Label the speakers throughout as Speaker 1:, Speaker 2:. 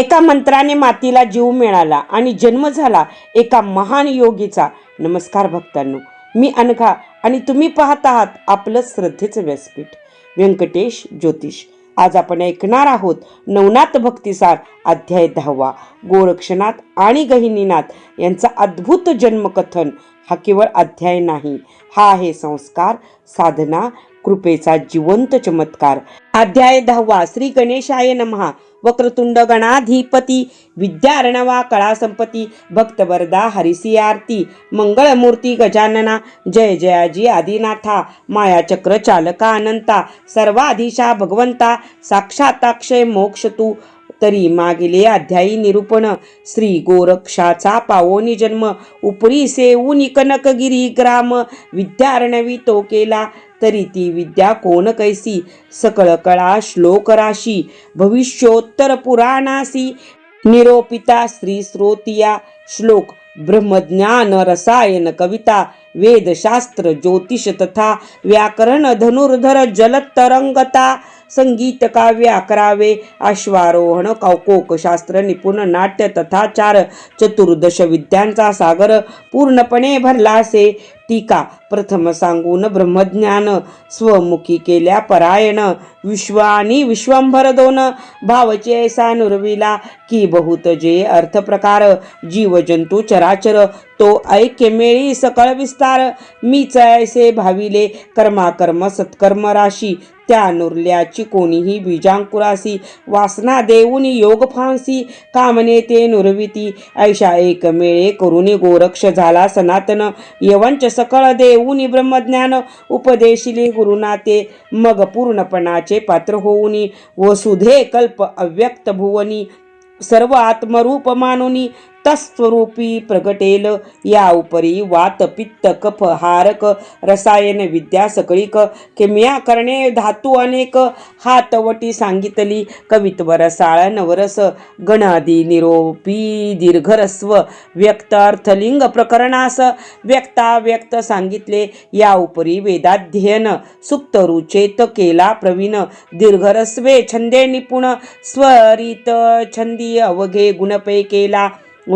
Speaker 1: एका मंत्राने मातीला जीव मिळाला आणि जन्म झाला एका महान योगीचा. नमस्कार भक्तांनो मी अनघा आणि तुम्ही पाहत आहात आपलं श्रद्धेचं व्यासपीठ. व्यंकटेश ज्योतिष. आज आपण ऐकणार आहोत नवनाथ भक्तिसार अध्याय दहावा. गोरक्षनाथ आणि गहिनीनाथ यांचा अद्भुत जन्मकथन. हा केवळ अध्याय नाही हा आहे संस्कार साधना कृपेचा जिवंत चमत्कार. अध्याय दहावा श्री गणेशाय नमहा वक्रतुंड गणाधिपती विद्यार्णवा कळासंपती भक्तवरदा हरिसी आरती मंगळमूर्ती गजानना जय जयाजी आदिनाथा मायाचक्र चालका अनंता सर्वाधीशा भगवंता साक्षाताक्षय मोक्ष तू तरी मागिले अध्यायी निरूपण श्री गोरक्षाचा पावोनी जन्म उपरी सेऊनी कनकगिरी ग्राम विद्यार्णवी तो केला तरी ती विद्या कोण कैसी? सकळ कळा श्लोक राशी भविष्योत्तर पुराणासी निरोपिता श्री श्रोतिया श्लोक ब्रह्मज्ञान रसायन कविता वेदशास्त्र ज्योतिष तथा व्याकरण धनुर्धर जलतरंगता संगीत काव्य अकरावे अश्वारोहण कौकोकशास्त्र निपुण नाट्य तथा चार चतुर्दश विद्यांचा सागर पूर्णपणे भरला असे. टीका प्रथम सांगून ब्रह्मज्ञान स्वमुखी केल्या परायण विश्व आणि विश्वंभर दोन. भावचे ऐसा नुरविला की बहुत जे अर्थ प्रकार जीवजंतू चराचर तो ऐक्यमेळी सकळ विस्तार. मीच ऐसे भाविले कर्माकर्म सत्कर्म राशी. त्या नुरल्याची कोणीही बीजांकुरासी. वासना देऊन योग फांसी. कामने ते नुरविती. ऐशा एकमेळे करुणी गोरक्ष झाला सनातन. यवंच सकळ देव देऊनी ब्रह्मज्ञान उपदेशिले गुरुनाते मग पूर्णपणाचे पात्र होऊनी. वसुधे कल्प अव्यक्त भुवनी सर्व आत्मरूप मानुनी. तत्स्वरूपी प्रगटेल. या उपरी वात पित्त कफ हारक रसायन विद्या सकळीक किम्या करणे धातू अनेक. हातवटी सांगितली कवित्व रसाळ नवरस गणादी निरोपी दीर्घरस्व व्यक्त अर्थलिंग प्रकरणास. व्यक्ता व्यक्त सांगितले या उपरी वेदाध्ययन सुप्त रुचेत केला प्रवीण. दीर्घरस्वे छंदे निपुण स्वरित छंदी अवघे गुणपे केला.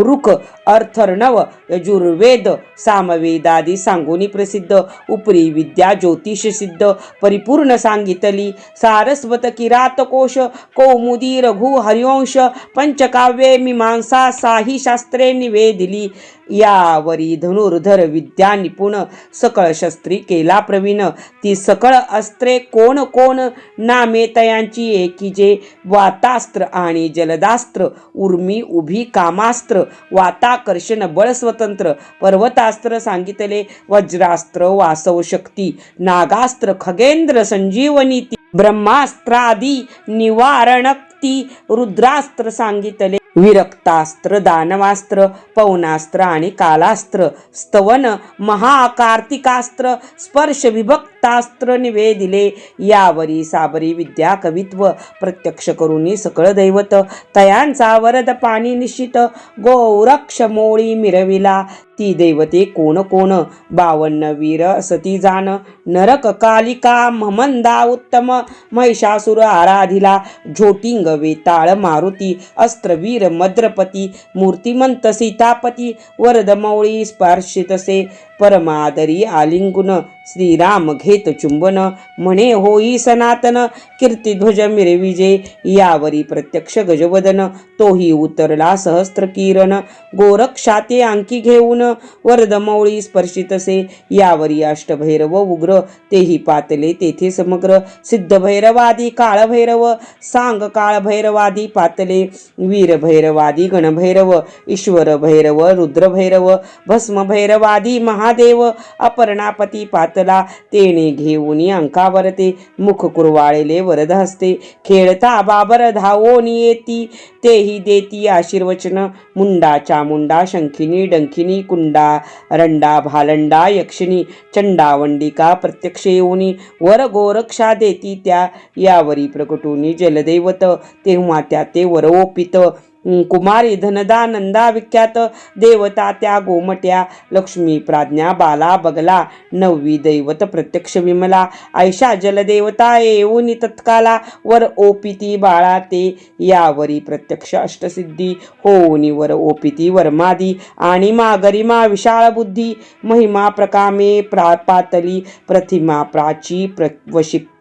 Speaker 1: ऋख अर्थर्णव यजुर्वेद सामवेदादी सांगोनी प्रसिद्ध उपरी विद्या ज्योतिष सिद्ध परिपूर्ण सांगितली सारस्वत किरातकोश कौमुदी रघु हरिवंश पंचकाव्ये मीमांसा साही शास्त्रे निवेदिली यावरी धनुर्धर विद्या निपुण सकळ शस्त्री केला प्रवीण ती सकळ अस्त्रे कोण कोण नामे तयांची एकीजे वातास्त्र आणि जलदास्त्र उर्मी उभी कामास्त्र वाताकर्षण बळ स्वतंत्र पर्वतास्त्र सांगितले वज्रास्त्र वासव शक्ती नागास्त्र खगेंद्र संजीवनी ब्रह्मास्त्रादी निवारणक ती रुद्रास्त्र सांगितले. विरक्तास्त्र दानवास्त्र पवनास्त्र आणि कालास्त्र स्तवन महाकार्तिकास्त्र स्पर्श विभक्तास्त्र निवेदिले. यावरी साबरी विद्या कवित्व प्रत्यक्ष करुनी सकळ दैवत तयांचा वरद पाणी निश्चित गौरक्ष मोळी मिरविला. ती दैवते कोण कोण? बावन्न वीर सती जाण नरक कालिका ममंदा उत्तम महिषासुर आराधिला झोटिंग वेताळ मारुती अस्त्रवीर मद्रपती मूर्तिमंत सीतापती वरदमौळी स्पर्शितसे परमादरी आलिंगुन श्रीराम घेत चुंबन. म्हणे होई सनातन कीर्तिध्वज मिरविजे यावरी प्रत्यक्ष गजवदन तोही उतरला सहस्त्र किरण गोरक्षाते अंकी घेऊन वरदमौळी स्पर्शितसे यावरी अष्टभैरव उग्र तेही पातले तेथे समग्र. सिद्धभैरवादी काळभैरव सांग काळभैरवादी पातले वीरभैरवादी गणभैरव ईश्वर भैरव रुद्रभैरव भस्मभैरवादी महा महादेव अपर्णापती पातला तेने घेऊन अंकावर ते मुख कुरवाळेले वरद हसते. खेळता बाबर धावोनी येती तेही देती आशीर्वचन. मुंडा चामुंडा शंखिनी डंखिनी कुंडा रंडा भालंडा यक्षिणी. चंडावंडिका प्रत्यक्ष येऊनी वर गोरक्षा देती त्या. यावरी प्रकटुनी जलदैवत तेव्हा त्या ते वर ओपित. कुमारी धनदा नंदा विख्यात देवता त्या गोमट्या लक्ष्मी प्राज्ञा बाला बगला नववी दैवत प्रत्यक्ष विमला आयशा जलदेवता येऊन तत्काला वर ओपिती बाळा ते यावरी प्रत्यक्ष अष्टसिद्धी होऊनी वर ओपिती वर्मादी आणि मा गरिमा विशाळ बुद्धी महिमा प्रकामे प्रा पातली प्रतिमा प्राची प्र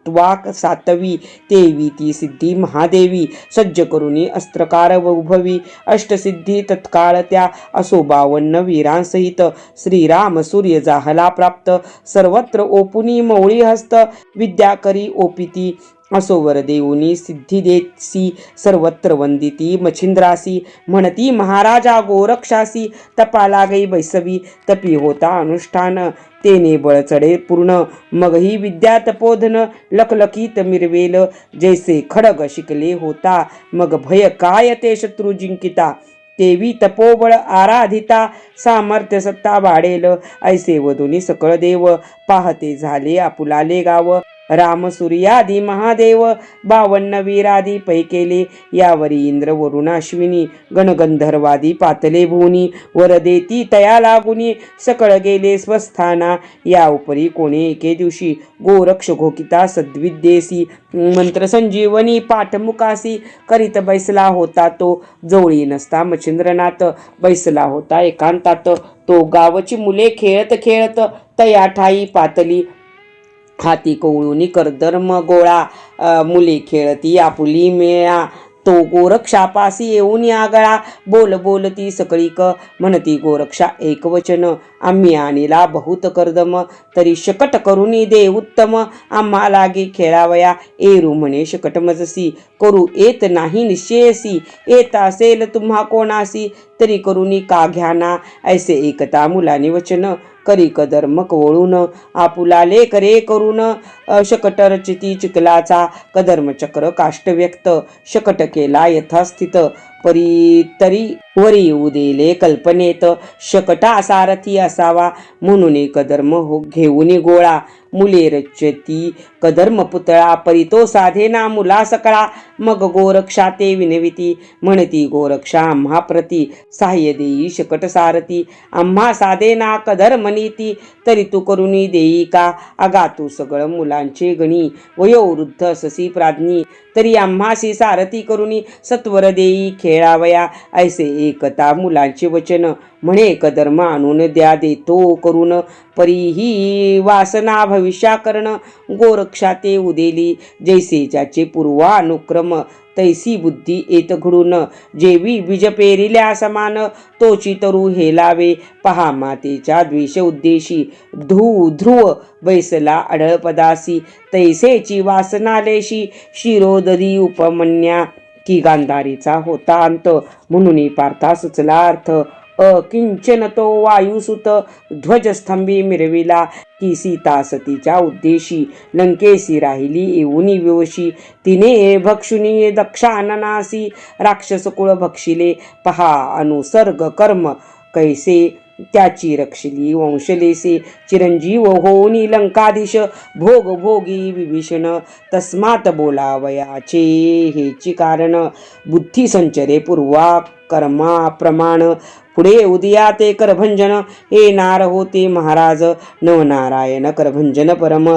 Speaker 1: वाक सातवी तेवी ती सिद्धी महादेवी. सज्ज करुणी अस्त्रकार उभवी. अष्टसिद्धी तत्काळ त्या असो बावन्न वीरांसहित. श्रीराम सूर्य जाहला प्राप्त. सर्वत्र ओपुनी मौळी हस्त. विद्याकरी ओपिती. असो वर देऊनी सिद्धी देसी सर्वत्र वंदिती मच्छिंद्रासी म्हणती महाराजा गोरक्षासी तपाला गई बैसवी तपी होता अनुष्ठान तेने बळ चढे पूर्ण मगही विद्या तपोधन लखलखीत मिरवेल जैसे खडग शिकले होता मग भय काय ते शत्रू जिंकिता देवी तपोबळ आराधिता सामर्थ्य सत्ता वाढेल ऐसे वधुनी सकळ देव पाहते झाले आपुलाले गाव राम सूर्यादी महादेव बावन्न वीरादी पैकेले यावरी इंद्र वरुण अश्विनी गणगंधर्वादी पातले भुवनी वरदेती तया लागुनी सकळ गेले स्वस्थाना या उपरी कोणी एके दिवशी गोरक्ष घोकिता सद्विद्येसी मंत्र संजीवनी पाठमुखासी करीत बैसला होता तो जवळी नसता मच्छिंद्रनाथ बैसला होता एकांतात तो गावची मुले खेळत खेळत तया ठाई पातली हाती कोवळूनी कर्दर्म गोळा. मुले खेळती आपुली मेळा. तो गोरक्षापासी येऊन आगळा. बोल बोलती क. म्हणती गोरक्षा एकवचन आम्ही आणिला बहुत कर्दम. तरी शकट करुनी दे उत्तम. आम्हा लागे खेळावया. एरू म्हणे शकट मजसी. करू येत नाही निश्चयसी येत असेल तुम्हा कोणासी. तरी करुनी का घ्याना. ऐसे एकता मुलानी वचन. करी कदर्म आपुला लेख रे करून. शकटर चिती रचिती चिखलाचा कदर्म काष्ट व्यक्त. शकट केला यथास्थित परी तरी वरी उदेले कल्पनेत. शकटा सारथी असावा म्हणून कदर्म हो घेऊन गोळा. मुले रचती कदर्म पुतळा परितो साधेना मुला सकळा. मग गोरक्षा ते विनविती. म्हणती गोरक्षा आम्हा प्रती सहाय्य देई शकट सारती आम्हा साधेना कदर्म नीती. तरी तू करुणी देई का? अगा तू सगळं मुलांचे गणी. वयोवृद्ध ससी प्राज्ञी. तरी आम्हासी सारथी करुणी सत्वर देई खेळावया. ऐसे एकता मुलांचे वचन म्हणे कदर्म आणून द्या देतो करून परीही वासना भविष्या करण गोरक्षा ते उदेली. जैसे ज्याचे पूर्वानुक्रम तैसी बुद्धी येत घडून जेवी बीज पेरिल्या समान तोची तरू हेलावे पहा मातेच्या द्वेष उद्देशी ध्रुव ध्रुव बैसला अडळपदासी. तैसेची वासनालेशी शिरोदरी उपमन्या. की गांधारीचा होता अंत म्हणून पार्था सुचला अर्थ. अकिंचन तो वायुसुत ध्वजस्तंभी मिरविला. की सीता सतीच्या उद्देशी लंकेसी राहिली येऊनी विवशी तिने भक्षुनी दक्षाननासी राक्षस कुळ भक्षिले. पहा अनुसर्ग कर्म कैसे त्याची रक्षिली वंशलेसे. चिरंजीव होऊनी लंकाधीश भोग भोगी विभीषण. तस्मात बोलावयाचे हेची कारण. बुद्धी संचरे पूर्वा कर्मा प्रमाण. पुढे उदया ते करभंजन. हे नार होते महाराज. नवनारायण करभंजन परम.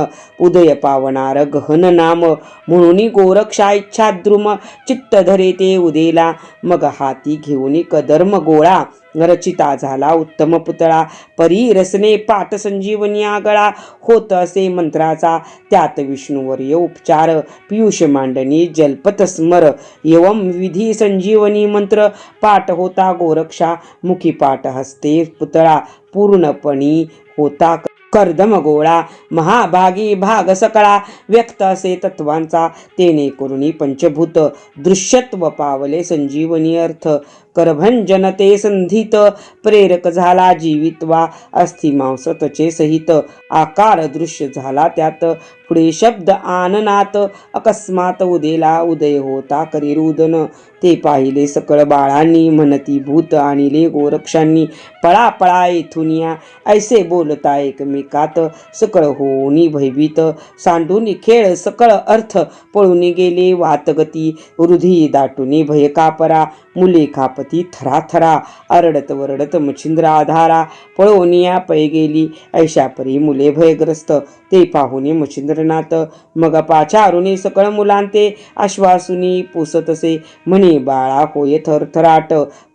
Speaker 1: उदय पावनार गहन नाम. म्हणून गोरक्षा इच्छाद्रुम. चित्त धरे ते उदेला. मग हाती घेऊन कदर्म गोळा. रचिता झाला उत्तम पुतळा. परी रसने पाठ संजीवनी आगळा. होत असे मंत्राचा. त्यात विष्णुवर्य उपचार. पियुष मांडणी जलपत स्मर. एवं विधी संजीवनी मंत्र. पाठ होता गोरक्षा मुखी पाठ हस्ते पुतळा पूर्णपणी होता कर्दम गोळा महाभागी भाग सकळा व्यक्त असे तत्वांचा तेने करुणी पंचभूत दृश्यत्व पावले संजीवनी अर्थ करभंजन ते संधित प्रेरक झाला जीवित्वा अस्थिमांस तचे सहित आकार दृश्य झाला त्यात पुढे शब्द आननात अकस्मात उदेला उदय होता करी रुदन. ते पाहिले सकळ बाळांनी म्हणती भूत आणिले गोरक्षांनी. पळा पळा येथून या ऐसे बोलता एकमेकात. सकळ होऊनी भयभीत सांडूनी खेळ सकळ अर्थ पळून गेले वातगती. हृदय भय भयकापरा मुले खापती थराथरा अरडत वरडत मच्छिंद्र आधारा पळवनिया पै गेली ऐशा परी मुले भयग्रस्त ते पाहुणे मच्छिंद्रनाथ मग पाचारुनी सकळ मुलांते आश्वासुनी पोसतसे म्हणे बाळा होय थरथराट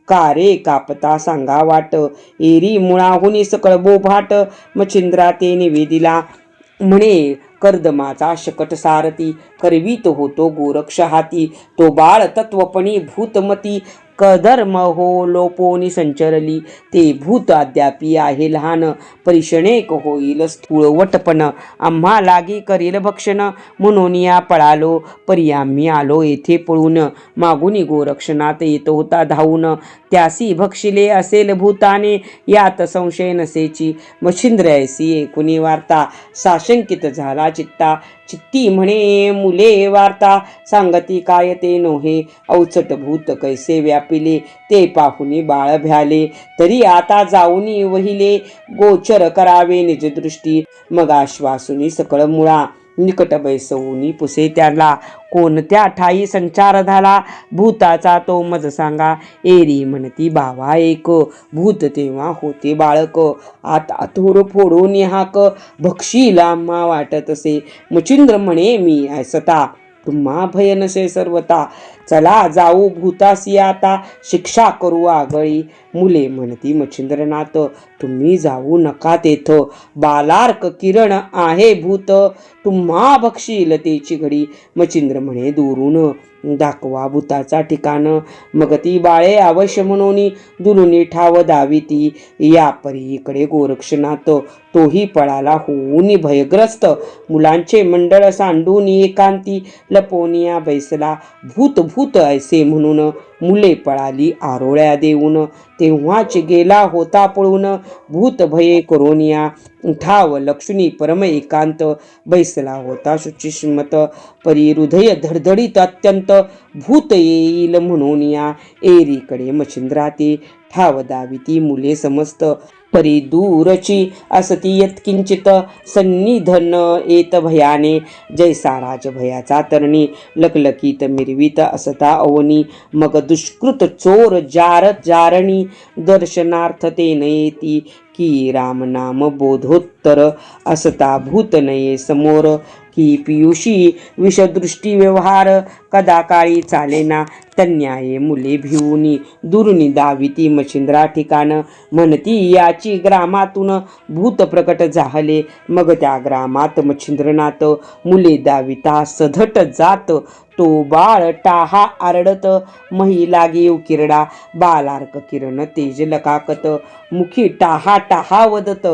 Speaker 1: कारे कापता सांगा वाट एरी मुळाहुनी सकळ बोभाट मच्छिंद्रा ते निवेदिला म्हणे कर्दमाचा शकट सारथी करवीत होतो गोरक्ष हाती तो बाळ तत्वपणी भूतमती कधर्म हो लोपोनी संचरली. ते भूत अद्यापी आहे लहान परिषणेक होईल स्थूळवटपण आम्हा लागी करील भक्षण म्हणून या पळालो. परी आम्ही आलो येथे पळून. मागुनी गोरक्षणात येत होता धावून. त्यासी भक्षिले असेल भूताने यात संशय नसेची. मच्छिंद्रयसी एकुणी वार्ता साशंकित झाला चित्ता. चित्ती म्हणे मुले वार्ता सांगती काय ते नोहे. अवचट भूत कैसे व्यापिले ते पाहुनी बाळ भ्याले. तरी आता जाऊनी वहिले गोचर करावे निजदृष्टी. मग आश्वासुनी सकळ मुळा. निकट बैसवूनी पुसे त्याला कोणत्या ठाई संचार झाला भूताचा तो मज सांगा. एरी म्हणती बावा एक भूत तेव्हा होते बाळक. आता थोर फोडून हाक. भक्षीला मा वाटत असे. मचिंद्र म्हणे मी ऐसता तुम्हा भय नसे सर्वता चला जाऊ भूतासी आता शिक्षा करू आगळी. मुले म्हणती मच्छिंद्रनाथ तुम्ही जाऊ नका तेथ. बालार्क किरण आहे भूत तुम्हा बक्षील तेची घडी. मचिंद्र म्हणे दुरून दाखवा भूताचा ठिकाण. मग ती बाळे अवश्य म्हणून दुरुनी ठाव दावी ती या परी इकडे गोरक्षनाथ तोही पळाला. होऊन भयग्रस्त मुलांचे मंडळ सांडून एकांती लपोनिया बैसला. भूत भूत ऐसे म्हणून मुले पळाली आरोळ्या देऊन. तेव्हाच गेला होता पळून. भूत भये करोनिया ठाव लक्ष्मी परम एकांत बैसला होता शुचिष्मत. परी हृदय धडधडीत अत्यंत. भूत येईल म्हणून या एरीकडे मच्छिंद्राते ठाव दाविती मुले समस्त. परी दूरची असती यत्किंचित सन्निधन येत भयाने. जैसा राजभयाचा तरणी लकलकीत मिरवीत असता अवनी. मग दुष्कृत चोर जारत जारणी दर्शनार्थ ते नयेती की रामनाम बोधोत्तर असता भूत नये समोर. की पियुषी विषदृष्टी व्यवहार कदाकाळी चालेना. तन्याये मुले भिवूनी दुरुनी दाविती मच्छिंद्रा ठिकाण. म्हणती याची ग्रामातून भूत प्रकट झाले. मग त्या ग्रामात मच्छिंद्रनाथ. मुले दाविता सधट जात. तो बाळ टाहा आरडत. महिला गेव किरडा. बालार्क किरण तेज लकाकत. मुखी टाहा टाहा वदत.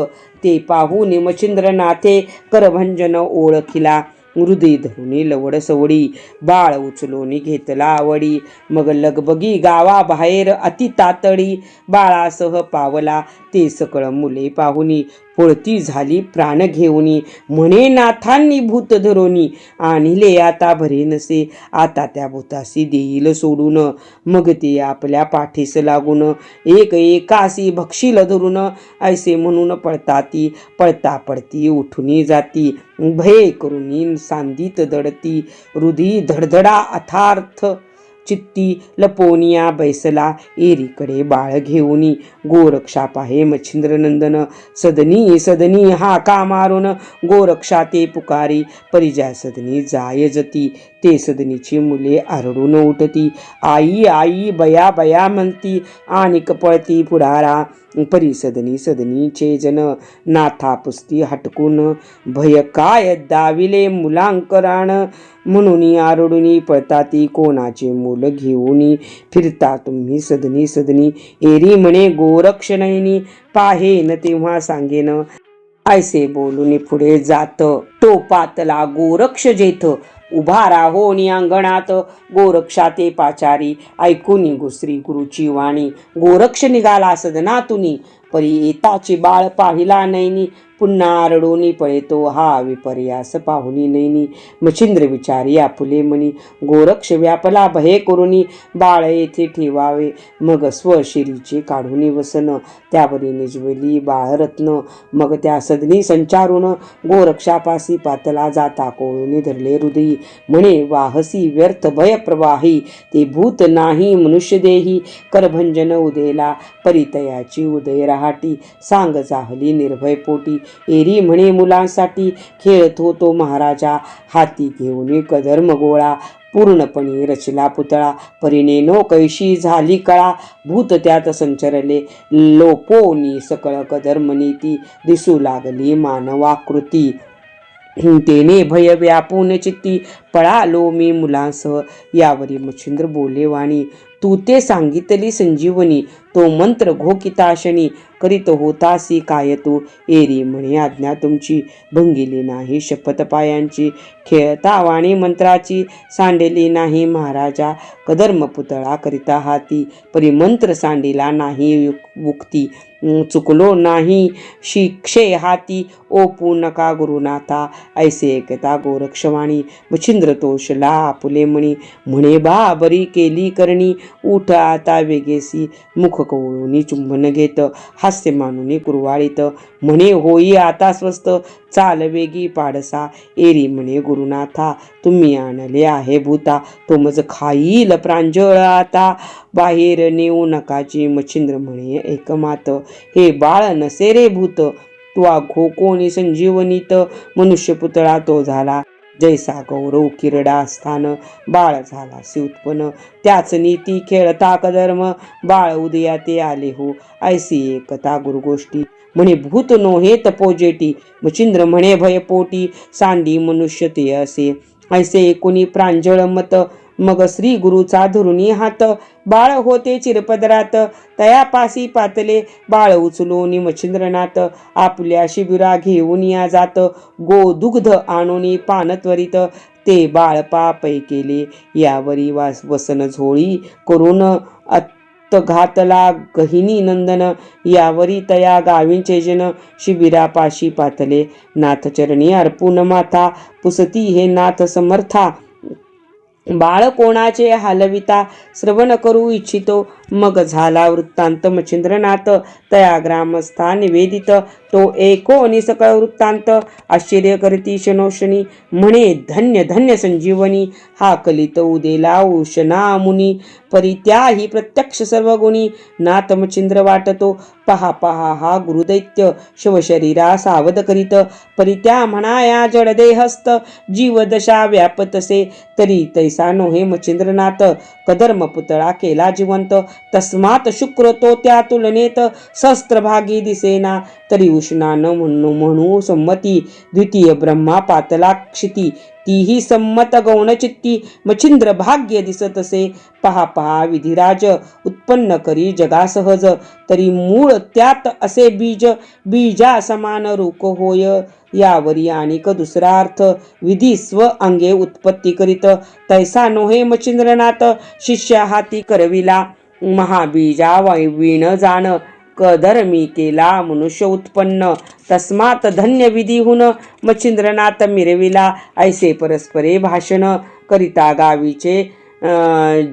Speaker 1: ते पाहून मच्छिंद्रनाथे करभंजन ओळखिला. हृदय धरुणी लवड सवडी बाळ उचलोनी घेतला आवडी. मग लगबगी गावाबाहेर अति तातडी बाळासह पावला ते सकळ मुले पाहुनी. पळती झाली प्राण घेऊनी. म्हणे नाथांनी भूत धरोनी. आणिले आता भरे नसे. आता त्या भूतासी देईल सोडून. मग ते आपल्या पाठीस लागून. एक एकासी भक्षील धरून. ऐसे म्हणून पळताती. पळता पळती उठूनी जाती. भय करुनी सांदीत दडती. हृदय धडधडा अथार्थ चित्ती लपोनिया बैसला एरीकडे बाळ घेऊनी. गोरक्षा पाहे मच्छिंद्रनंदन. सदनी सदनी हाका मारून? गोरक्षा ते पुकारी परिजा सदनी जाय जती. ते सदनीची मुले आरडून उठती. आई आई बया बया म्हणती आणि पळती पुढारा. परी सदनी सदनीचे जन. नाथा पुस्ती हटकून. भय काय दाविले मुलांकराण? म्हणून आरडूनी पळताती कोणाचे मूल घेऊन फिरता तुम्ही सदनी सदनी. एरी म्हणे गोरक्षणयनी पाहेन तेव्हा सांगेन. ऐसे बोलून पुढे जात. तो पातला गोरक्ष जेथ. उभा राहोनी अंगणात गोरक्षाते पाचारी ऐकून गुसरी गुरुची वाणी. गोरक्ष निघाला सदनातुनी. परी येताची बाळ पाहिला नैनी पुन्हा रडोनी पळेतो हा विपर्यास पाहुनी नैनी. मच्छिंद्र विचारी आपुले मनी गोरक्ष व्यापला भये करुनी बाळ येथे ठेवावे. मग स्वशिरीचे काढून वसन त्यावरी निजवली बाळरत्न. मग त्या सदनी संचारून गोरक्षापासी पातला जाता कोळून धरले हृदयी. म्हणे वाहसी व्यर्थ भय प्रवाही. ते भूत नाही मनुष्य देही. करभंजन उदेला परितयाची उदय रहाटी. सांग जाहली निर्भय पोटी. एरी म्हणे मुलांसाठी. खेळत होतो महाराजा. हाती घेऊन कदर मगोळा पूर्णपणे रचला पुतळा. परिणे नो कैशी झाली कळा. भूत त्यात संचरले. लोपोनी सकळ कदर्मनीती दिसू लागली मानवाकृती. तेने भय व्यापून चित्ती. पळालो मी मुलांसह. यावरी मच्छिंद्र बोले वाणी तू ते सांगितली संजीवनी. तो मंत्र घोकिताशनी करीत होतासी काय तू? एरी म्हणे आज्ञा तुमची भंगिली नाही शपथपायांची खेळता वाणी मंत्राची सांडेली नाही महाराजा कदर्म पुतळा करिता हाती परी मंत्र सांडिला नाही युक- उक्ती चुकलो नाही शिक्षे हाती ओपू नका गुरुनाथा ऐसे एकता गोरक्षवाणी मच्छिंद्र तोषला आपुले म्हणी म्हणे बा बरी केली करणी उठ आता वेगेसी मुख कवळूनी चुंबन घेत हास्य मानुनी कुरवाळीत म्हणे होई आता स्वस्त चाल वेगी पाडसा. एरी म्हणे गुरुनाथा तुम्ही आणले आहे भूता. तो मज खाईल प्रांजळ आता. बाहेर नेऊ नकाची मच्छिंद्र म्हणे एकमात. हे बाळ नसे रे भूत. त्वा घो कोणी संजीवनीत. मनुष्य पुतळा तो झाला. जैसा गौरव किरडा स्थान बाळ झाला उत्पन्न. त्याच नीती खेळता धर्म बाळ उदया ते आले हो ऐसी एकता गुरुगोष्टी. म्हणे भूत नो हे तपोजेटी मचिंद्र म्हणे भय पोटी सांडी मनुष्य ते असे. ऐसे कोणी प्रांजळ मत मग श्री गुरुचा धरुणी हात बाळ होते चिरपदरात तयापासी पातले बाळ उचलून मच्छिंद्रनाथ आपल्या शिबिरा घेऊन या जात गो दुग्ध आणून पान त्वरित ते बाळ पापै केले यावरी वास वसन झोळी करून अत्तघातला गहिनी नंदन यावरी तया गावींचे जन शिबिरापाशी पातले नाथचरणी अर्पून माथा पुसती हे नाथ समर्था बाळ कोणाचे हालविता श्रवण करू इच्छितो. मग झाला वृत्तांत मच्छिंद्रनाथ. तया ग्रामस्था निवेदित. तो एको आणि सकळ वृत्तांत आश्चर्य करती शनोषणी म्हणे धन्य धन्य संजीवनी हा कलित उदेला उशना मुनी परित्याही प्रत्यक्ष सर्व गुणी नाथ वाटतो पहा पहा हा गुरुदैत्य शिवशरीरा सावध करीत परित्या म्हणाया जडदेहस्त जीवदशा व्यापतसे तरी तैसा नोहे मचिंद्रनाथ कदर्म पुतळा केला जिवंत तस्मात शुक्र तो त्या तुलनेत सहस्त्रभागी दिसेना तरी उष्णा न म्हणू म्हणू संमती. द्वितीय ब्रह्मा पातला क्षिती तीही संमत गौणचित्ती. मच्छिंद्र भाग्य दिसत असे. पहा पहा विधिराज. उत्पन्न करी जगा सहज तरी मूळ त्यात असे बीज बीजा समान रूप होय. यावरी आणिक दुसरा अर्थ. विधी स्व अंगे उत्पत्ती करीत. तैसा नोहे मच्छिंद्रनाथ. शिष्या हाती करविला. महाबीजा वैवीण जाण. धर्मी केला मनुष्य उत्पन्न. तस्मात धन्य विधीहून मच्छिंद्रनाथ मिरविला. ऐसे परस्परे भाषण करिता गावीचे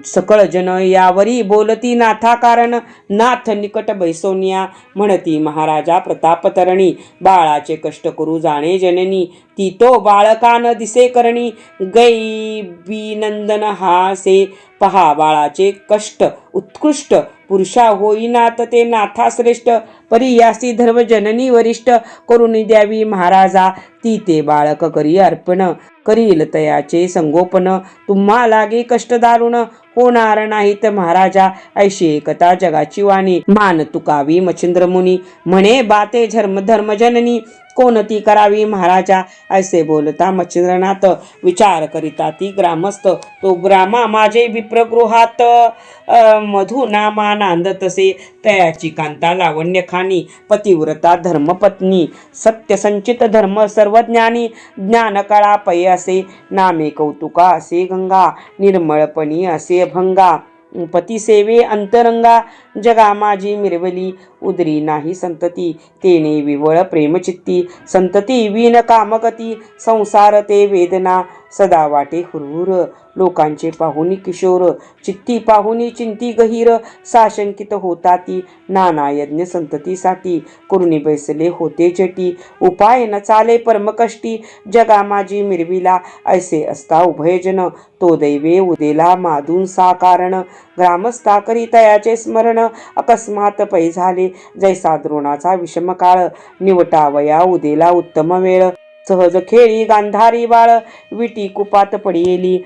Speaker 1: सकळ जन यावरी बोलती नाथा कारण नाथ निकट बैसोनिया म्हणती महाराजा प्रतापतरणी बाळाचे कष्ट करू जाणे जननी. ती तो बाळकान दिसे करणी. गै नंदन हासे. पहा बाळाचे कष्ट. उत्कृष्ट. पुरुषा होईनात ते नाथा श्रेष्ठ. परियासी धर्म जननी वरिष्ठ. करून द्यावी महाराजा. ती ते बाळक करी अर्पण. करील तयाचे संगोपन तुम्हा लागे कष्ट दारुण होणार नाहीत महाराजा. ऐशी एकता जगाची वाणी. मान तुकावी मच्छिंद्र मुनी. म्हणे बाते धर्म धर्मजननी कोणती करावी महाराजा? ऐसे बोलता मच्छिंद्रनाथ. विचार करिता ती ग्रामस्थ. तो ग्रामा माझे विप्रगृहात. अ, मधुनामा नांदतसे तयाची कांता लावण्यखानी. पतिव्रता धर्मपत्नी. सत्यसंचित धर्म सर्वज्ञानी. ज्ञानकळा पै असे. नामे कौतुका असे गंगा. निर्मळपणी असे भंगा पतीसेवे अंतरंगा जगा माझी मिरवली. उदरी नाही संतती तेने विवळ प्रेमचित्ती. संतती विन कामकती संसार ते वेदना. सदा वाटे हुरहुर लोकांचे पाहुनी किशोर. चित्ती पाहुनी चिंती गहीर साशंकित होता ती नाना यज्ञ संततीसाठी कुरुणी बैसले होते जटी. उपाय न चाले परमकष्टी जगा माझी मिरविला. ऐसे असता उभयजन तो दैवे उदेला माधून साकारण. ग्रामस्थाकरिता याचे तयाचे स्मरण अकस्मात पै झाले. जैसा द्रोणाचा विषम काळ निवटावया उदेला उत्तम वेळ. सहज खेळी गांधारी बाळ विटी कुपात पडियेली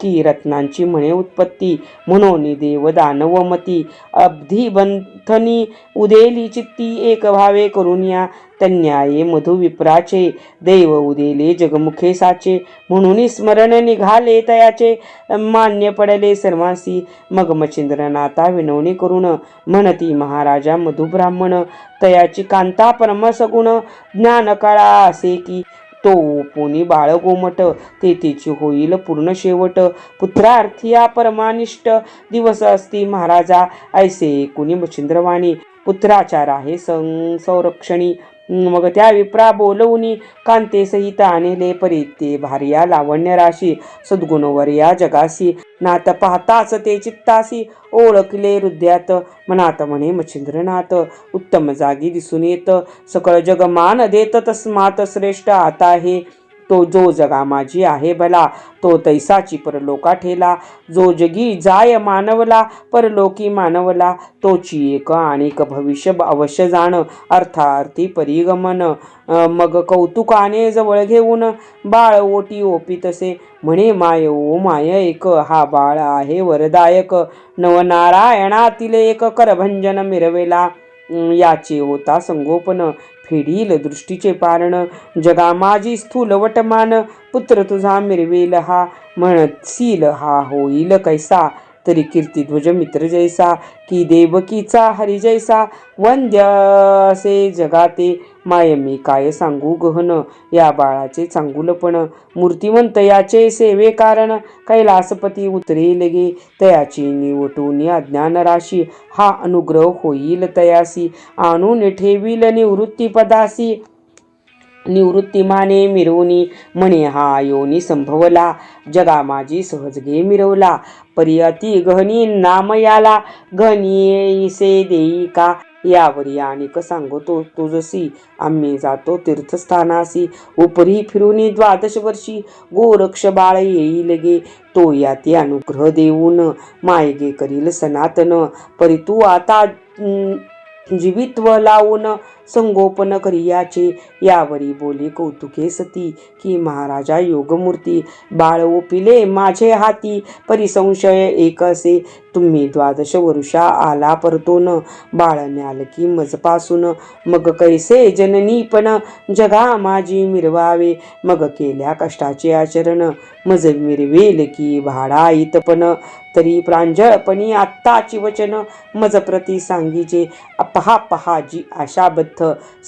Speaker 1: की रत्नांची म्हणे उत्पत्ती म्हणून देव दानवमती अब्धी बंथनी उदेली चित्ती एक भावे करून या. तन्याये मधु विप्राचे देव उदेले जगमुखे साचे म्हणून स्मरण निघाले तयाचे. मान्य पडले सर्वांसी मग मच्छिंद्रनाथा विनवणी करून म्हणती महाराजा मधुब्राह्मण तयाची कांता परमसगुण ज्ञान कळा असे की तो पोनी बाळगोमट ते तिची होईल पूर्ण शेवट पुत्रार्थी या परमानिष्ट. दिवस असती महाराजा ऐसे कुणी मच्छिंद्रवाणी पुत्राचार आहे सं संरक्षणी मग त्या विप्रा बोलवून कांते सहित आणले परिते भार्या लावण्य राशी सद्गुणवर या जगासी नात पाहताच ते चित्तासी ओळखले हृदयात. मनात म्हणे मच्छिंद्रनाथ उत्तम जागी दिसून येत. सकळ जग मान देत तस्मात श्रेष्ठ आता हे तो जो जगा माझी आहे भला तो तैसाची परलोका ठेला. जो जगी जाय मानवला परलोकी मानवला तोची एक आणिक भविष्य अवश्य जाण अर्थार्थी परिगमन. मग कौतुकाने जवळ घेऊन बाळ ओटी ओपी तसे म्हणे माय ओ माय एक हा बाळ आहे वरदायक. नवनारायणातील एक करभंजन मिरवेला. याचे होता संगोपन. फेडील दृष्टीचे पारण. जगा माझी स्थूल वटमान पुत्र तुझा मिरवेल हा. म्हणसील हा होईल कैसा? तरी कीर्तिध्वज मित्र जैसा की देवकीचा हरी जैसा. वंद्य असे जगाते माय मी काय सांगू गहन या बाळाचे चांगुलपण. मूर्तिवंत याचे सेवे कारण कैलासपती उतरेल गे तयाची निवटून अज्ञान राशी हा अनुग्रह होईल तयासी. आणून ठेवील निवृत्ती पदासी निवृत्तीमाने मिरवणी. म्हणे हा योनी संभवला. जगा माझी सहजगे मिरवला. परी गहनी नाम याला. घनीसे देई का? यावरी आणिक सांगतो तुझसी. आम्ही जातो तीर्थस्थानासी. उपरी फिरून द्वादश वर्षी. गोरक्ष बाळ येईल गे. तो याती अनुग्रह देऊन. मायगे करील सनातन. परी तू आता जीवित्व लावून. संगोपन करियाचे यावरी बोले कौतुके सती की महाराजा योगमूर्ती बाळ ओपिले माझे हाती. परिसंशय एक असे. तुम्ही द्वादश वरुषा आला परतोन. बाळ न्याल की मजपासून. मग कैसे जननी पण. जगा माझी मिरवावे. मग केल्या कष्टाचे आचरण. मज मिरवेल की भाडा इतपण तरी प्रांजळपणी आत्ताची वचन. मज प्रती सांगीचे पहा पहा जी आशाबद्ध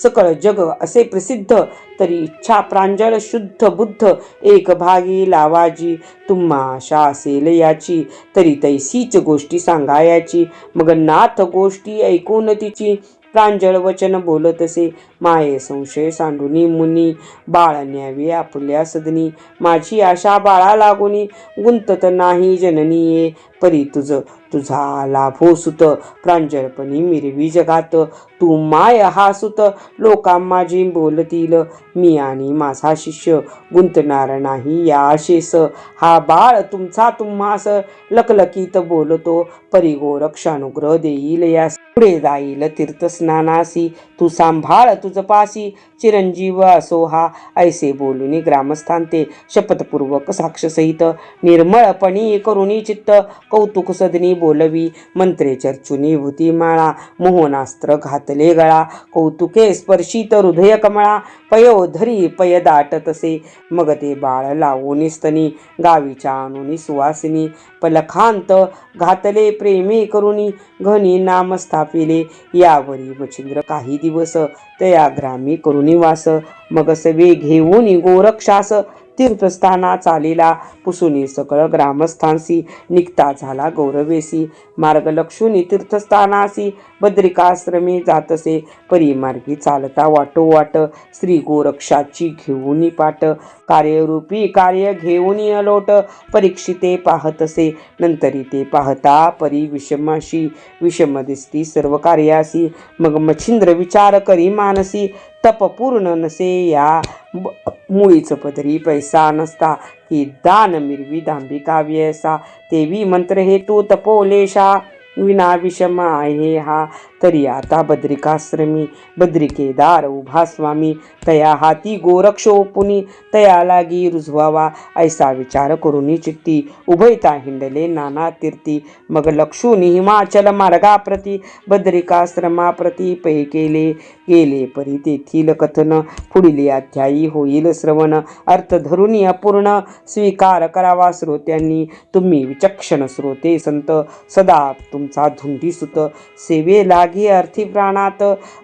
Speaker 1: सकळ जग असे प्रसिद्ध तरी इच्छा प्रांजळ शुद्ध बुद्ध एक भागी लावाजी. तुम्हा आशा असेल याची तरी तैसीच गोष्टी सांगायाची. मग नाथ गोष्टी ऐकून तिची प्रांजळ वचन बोलत असे. माये संशय सांडुनी मुनी बाळ न्यावी आपल्या सदनी. माझी आशा बाळा लागुनी गुंतत नाही जननी. ये परी तुझ तुझा लाभो हो सुत. प्रांजळपणी मिरवी जगात. तू माय हा सुत लोका माझी बोलतील. मी आणि माझा शिष्य गुंतणार नाही या आशेस. हा बाळ तुमचा तुम्हास लकलकीत बोलतो. परी गोरक्षानुग्रह देईल यास. पुढे जाईल तीर्थस्नानासी. तू सांभाळ तुझ पासी. चिरंजीव असो हा. ऐसे बोलून ग्रामस्थान ते शपथपूर्वक साक्षसहित निर्मळपणी करुणी चित्त. कौतुक सदनी बोलवी. मंत्रे चर्चुनी भूती माळा मोहनास्त्र घातले गळा. कौतुके स्पर्शित हृदय कमळा. पयोधरी पय दाटतसे. मग ते बाळ लावून स्तनी. गावीच्या आणून सुवासिनी. पलखांत घातले प्रेमे करुणी घनी नाम स्थापिले. यावरी मच्छिंद्र काही दिवस तया ग्रामी करुणी वास मग सवे घेऊन गोरक्षास तीर्थस्थाना चालीला पुसुनी सकळ. ग्रामस्थांसी निघता झाला गौरवेसी मार्गलक्षुनी तीर्थस्थानासी बद्रिकाश्रमी जातसे. परिमार्गी चालता वाटो वाट श्री गोरक्षाची घेऊनी पाट. कार्यरूपी कार्य घेऊनी अलोट परीक्षिते पाहतसे. नंतरी ते पाहता परी विषमाशी. विषम दिसती सर्व कार्यासी. मग मच्छिंद्र विचार करी मानसी. तप पूर्ण नसे या ब- मुळीच पदरी पैसा नसता. की दान मिरवी दांबिका असा तेवी मंत्र हे तू तपोलेशा. विना विषम आहे हा. तरी आता बद्रिकाश्रमी बद्रिकेदार उभा स्वामी. तया हाती गोरक्षोपुनी तया लागी रुजवावा. ऐसा विचार करुनी चित्ती. उभयता हिंडले नाना तीर्थी मग लक्षुनी हिमाचल मार्गाप्रती बद्रिकाश्रमाप्रती पै केले. गेले परी तेथील कथन. पुढील अध्यायी होईल श्रवण. अर्थ धरुनी अपूर्ण. स्वीकार करावा श्रोत्यांनी. तुम्ही विचक्षण श्रोते संत. सदा तुम तुमचा धुंडी सुत सेवे लागी अर्थी प्राणात.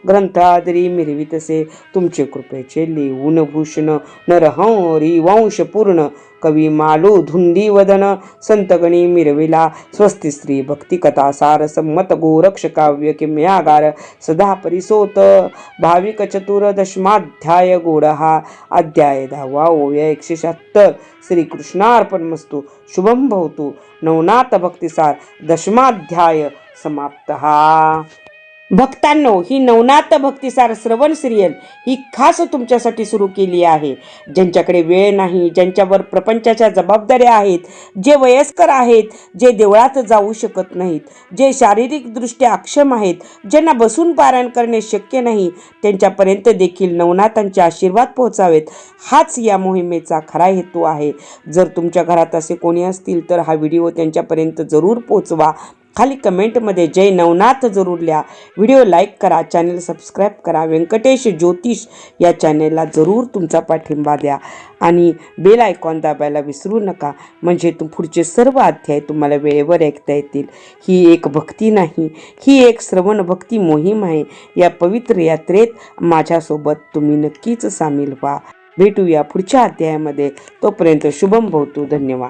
Speaker 1: ग्रंथादरी मिरवितसे तुमचे कृपेचे लेऊन भूषण. नरहरी वंश पूर्ण कवी मालू धुंडी वदन. संतगणी मिरविला स्वस्ती स्त्री भक्ती कथा सार संमत गोरक्ष काव्य किम्यागार सदा परिसोत. भाविक चतुर दशमाध्याय गोड हा अध्याय दहावा ओव्या एकशे शहात्तर. श्रीकृष्णार्पण मस्तू। शुभम भवतु। नवनाथ भक्तिसार। दशमाध्याय समाप्त। भक्तांनो ही नवनाथ भक्तिसार श्रवण सिरियल ही खास तुमच्यासाठी सुरू केली आहे. ज्यांच्याकडे वेळ नाही ज्यांच्यावर प्रपंचाच्या जबाबदाऱ्या आहेत जे वयस्कर आहेत जे देवळात जाऊ शकत नाहीत जे शारीरिकदृष्ट्या अक्षम आहेत ज्यांना बसून पारायण करणे शक्य नाही त्यांच्यापर्यंत देखील नवनाथांचे आशीर्वाद पोहोचावेत हाच या मोहिमेचा खरा हेतू आहे. जर तुमच्या घरात असे कोणी असतील तर हा व्हिडिओ त्यांच्यापर्यंत जरूर पोचवा खाली कमेंटमध्ये जय नवनाथ जरूर लिहा व्हिडिओ लाईक करा चॅनल सबस्क्राईब करा. व्यंकटेश ज्योतिष या चॅनेलला जरूर तुमचा पाठिंबा द्या. आणि बेल आयकॉन दाबायला विसरू नका. म्हणजे तुम पुढचे सर्व अध्याय तुम्हाला वेळेवर ऐकता येतील. ही एक भक्ती नाही. ही एक श्रवण भक्ती मोहीम आहे. या पवित्र यात्रेत माझ्यासोबत तुम्ही नक्कीच सामील व्हा. भेटूया पुढच्या अध्यायामध्ये. तोपर्यंत शुभम भवतू धन्यवाद.